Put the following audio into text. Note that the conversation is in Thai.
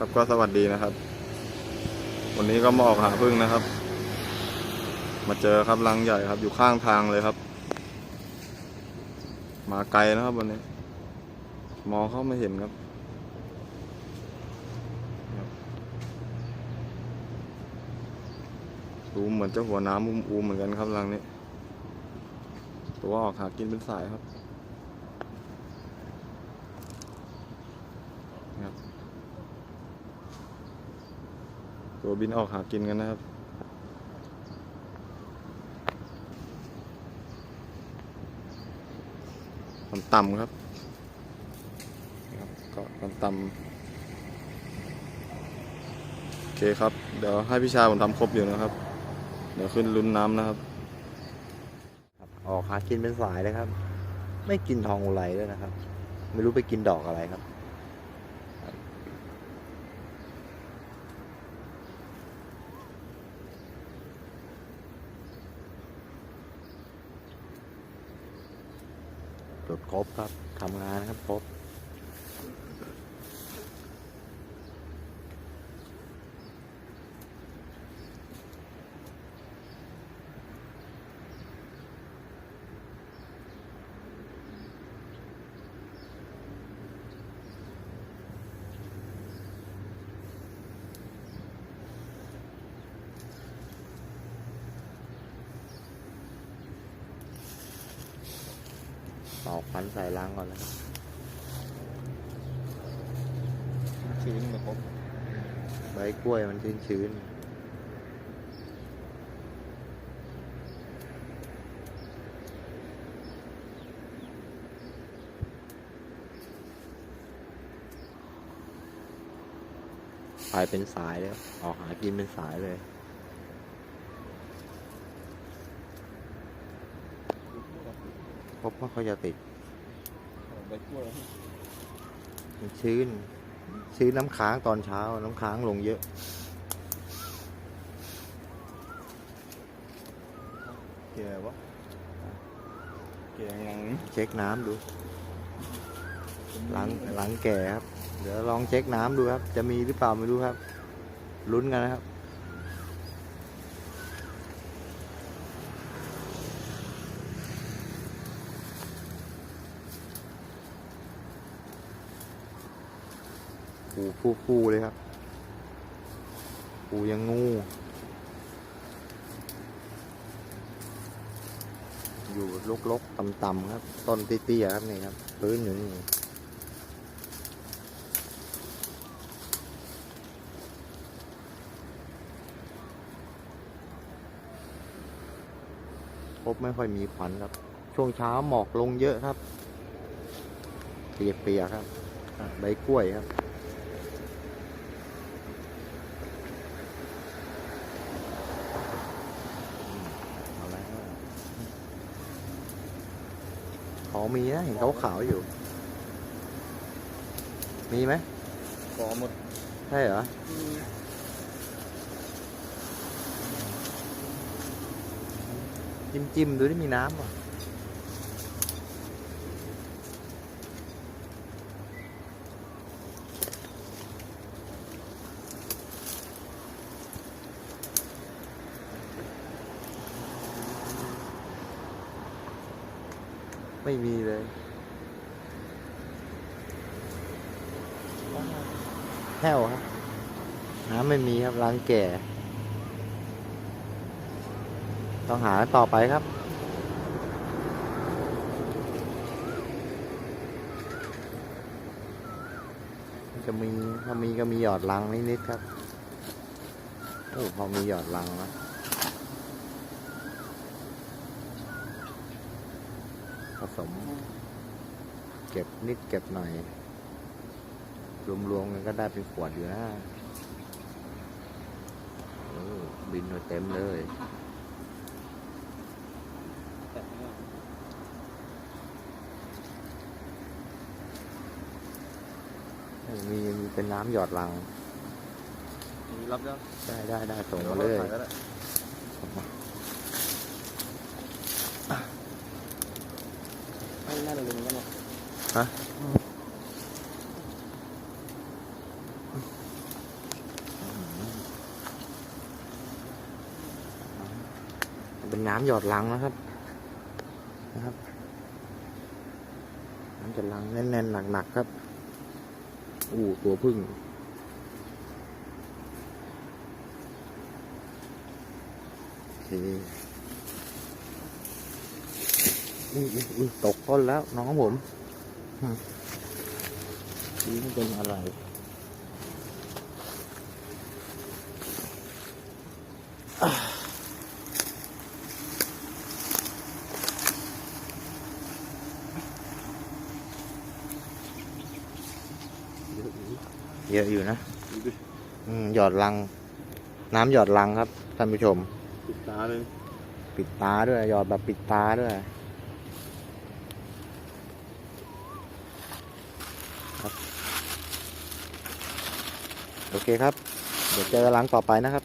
ครับก็สวัสดีนะครับ วันนี้ก็มาออกหาพึ่งนะครับ มาเจอครับรังใหญ่ครับ อยู่ข้างทางเลยครับ มาไกลนะครับวันนี้ มองเข้าไม่เห็นครับ ดูเหมือนจะหัวน้ำอุ้มๆเหมือนกันครับรังนี้ ตัวออกหากินเป็นสายครับ ตัวบินออกหากินกันนะครับต่ำๆครับครับก็ต่ำโอเคครับ เดี๋ยวให้พี่ชายผมทำครบอยู่นะครับ เดี๋ยวขึ้นลุ้นน้ำนะครับครับ ออกหากินเป็นสายเลยครับ ไม่กินทองอุไรด้วยนะครับ ไม่รู้ไปกินดอกอะไรครับ จดครบครับทำงานครับครบ ต่อกควันใส่ล้างก่อนแล้วครับชื้นนะครับใบกล้วยมันชื้นชื้นไปเป็นสายเลยครับออกหากินเป็นสายเลย พบว่าเขาจะติดใบกล้วยมันชื้น ชื้นน้ำค้างตอนเช้า น้ำค้างลงเยอะแก่วะแก่ยังเช็คน้ำดู หลังหลังแก่ครับ เดี๋ยวลองเช็คน้ำดูครับ จะมีหรือเปล่าไม่รู้ครับ ลุ้นกันนะครับ ปูฟูฟูเลยครับปูยังงู อยู่ลกๆต่ำๆครับ ต้นเตี้ยๆครับนี่ครับ พื้นอยู่นี่พบไม่ค่อยมีควันครับ ช่วงเช้าหมอกลงเยอะครับเปียกๆครับใบกล้วยครับ เอาแล้วของ มีนะ เห็นเขาขาวๆอยู่ มีไหมก่อหมด ใช่เหรอ จิ้มจิ้มๆดูที่มีน้ำป่ะ ไม่มีเลยแห้วครับน้ำไม่มีครับรังแก่ ต้องหาต่อไปครับจะมีถ้ามีก็มีหยอดรังนิดๆครับโอ้พอมีหยอดรังนะ ผสม เก็บนิดเก็บหน่อย รวมๆกันก็ได้เป็นขวดอยู่นะโอ้บินมาเต็มเลยมีมีเป็นน้ำหยอดรังมีรับแล้ว ได้ได้ได้ส่งเดี๋ยวมาเราเลยะเป็นน้ำหยอดลังนะครับ นะครับ น้ำหยดลังแน่นๆหนักๆครับอู้ตัวพึ่งโอเคอุ้ยตกต้นแล้วน้องผม นี่มันเป็นอะไรเยอะอยู่นะอืมหยอดรัง น้ำหยอดรังครับท่านผู้ชม ปิดตาเลย ปิดตาด้วย หยอดแบบปิดตาด้วย ครับ โอเคครับ เดี๋ยวเจอรังต่อไปนะครับ